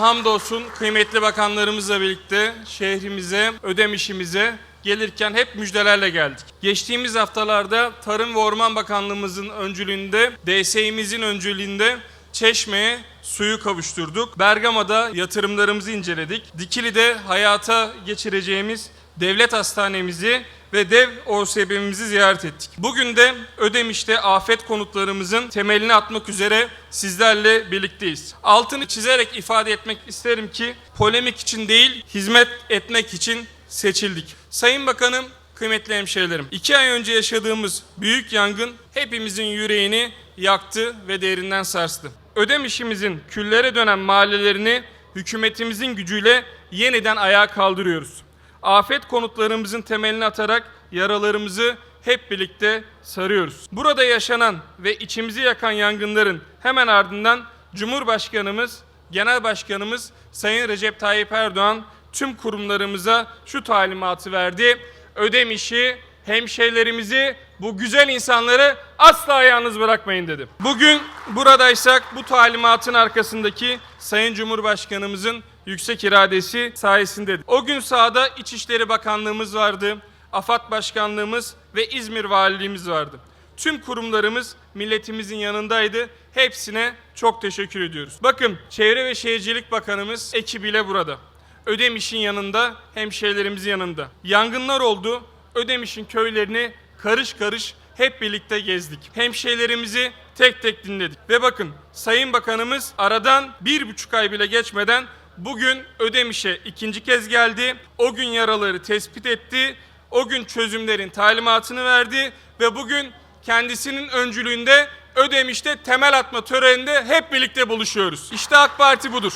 Hamdolsun kıymetli bakanlarımızla birlikte şehrimize, ödemişimize gelirken hep müjdelerle geldik. Geçtiğimiz haftalarda Tarım ve Orman Bakanlığımızın öncülüğünde, DSİ'mizin öncülüğünde Çeşme'ye suyu kavuşturduk. Bergama'da yatırımlarımızı inceledik. Dikili'de hayata geçireceğimiz devlet hastanemizi ve dev OSB'mizi ziyaret ettik. Bugün de Ödemiş'te afet konutlarımızın temelini atmak üzere sizlerle birlikteyiz. Altını çizerek ifade etmek isterim ki polemik için değil, hizmet etmek için seçildik. Sayın Bakanım, kıymetli hemşehrilerim, iki ay önce yaşadığımız büyük yangın hepimizin yüreğini yaktı ve derinden sarstı. Ödemişimizin küllere dönen mahallelerini hükümetimizin gücüyle yeniden ayağa kaldırıyoruz. Afet konutlarımızın temelini atarak yaralarımızı hep birlikte sarıyoruz. Burada yaşanan ve içimizi yakan yangınların hemen ardından Cumhurbaşkanımız, Genel Başkanımız Sayın Recep Tayyip Erdoğan tüm kurumlarımıza şu talimatı verdi. Ödemiş'i, hemşehrilerimizi, bu güzel insanları asla yalnız bırakmayın dedi. Bugün buradaysak bu talimatın arkasındaki Sayın Cumhurbaşkanımızın yüksek iradesi sayesindedir. O gün sahada İçişleri Bakanlığımız vardı, AFAD Başkanlığımız ve İzmir Valiliğimiz vardı. Tüm kurumlarımız milletimizin yanındaydı. Hepsine çok teşekkür ediyoruz. Bakın Çevre ve Şehircilik Bakanımız ekibiyle burada. Ödemiş'in yanında, hemşehrilerimizin yanında. Yangınlar oldu. Ödemiş'in köylerini karış karış hep birlikte gezdik. Hemşehrilerimizi tek tek dinledik. Ve bakın Sayın Bakanımız aradan bir buçuk ay bile geçmeden bugün Ödemiş'e ikinci kez geldi. O gün yaraları tespit etti. O gün çözümlerin talimatını verdi ve bugün kendisinin öncülüğünde Ödemiş'te temel atma töreninde hep birlikte buluşuyoruz. İşte AK Parti budur.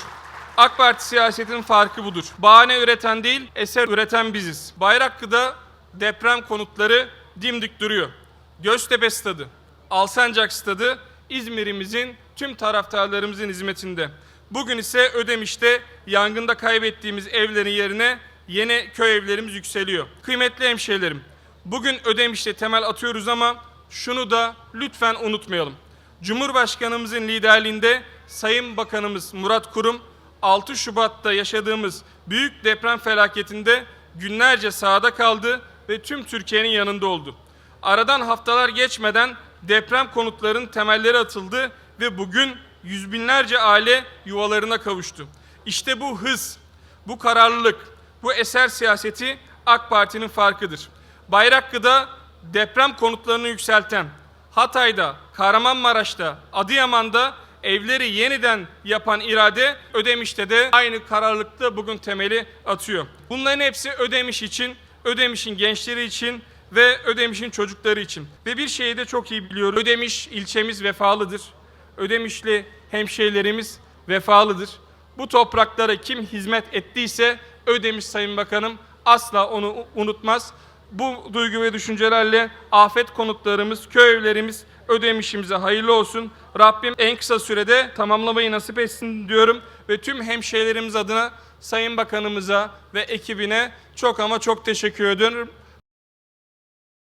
AK Parti siyasetinin farkı budur. Bahane üreten değil, eser üreten biziz. Bayraklı'da deprem konutları dimdik duruyor. Göztepe Stadı, Alsancak Stadı İzmir'imizin tüm taraftarlarımızın hizmetinde. Bugün ise Ödemiş'te yangında kaybettiğimiz evlerin yerine yeni köy evlerimiz yükseliyor. Kıymetli hemşehrilerim, bugün Ödemiş'te temel atıyoruz ama şunu da lütfen unutmayalım. Cumhurbaşkanımızın liderliğinde Sayın Bakanımız Murat Kurum 6 Şubat'ta yaşadığımız büyük deprem felaketinde günlerce sahada kaldı ve tüm Türkiye'nin yanında oldu. Aradan haftalar geçmeden deprem konutlarının temelleri atıldı ve bugün yüz binlerce aile yuvalarına kavuştu. İşte bu hız, bu kararlılık, bu eser siyaseti AK Parti'nin farkıdır. Bayraklı'da deprem konutlarını yükselten, Hatay'da, Kahramanmaraş'ta, Adıyaman'da evleri yeniden yapan irade Ödemiş'te de aynı kararlılıkta bugün temeli atıyor. Bunların hepsi Ödemiş için, Ödemiş'in gençleri için ve Ödemiş'in çocukları için. Ve bir şeyi de çok iyi biliyoruz. Ödemiş ilçemiz vefalıdır. Ödemişli hemşehrilerimiz vefalıdır. Bu topraklara kim hizmet ettiyse Ödemiş Sayın Bakanım asla onu unutmaz. Bu duygu ve düşüncelerle afet konutlarımız, köy evlerimiz ödemişimize hayırlı olsun. Rabbim en kısa sürede tamamlamayı nasip etsin diyorum ve tüm hemşehrilerimiz adına Sayın Bakanımıza ve ekibine çok ama çok teşekkür ediyorum.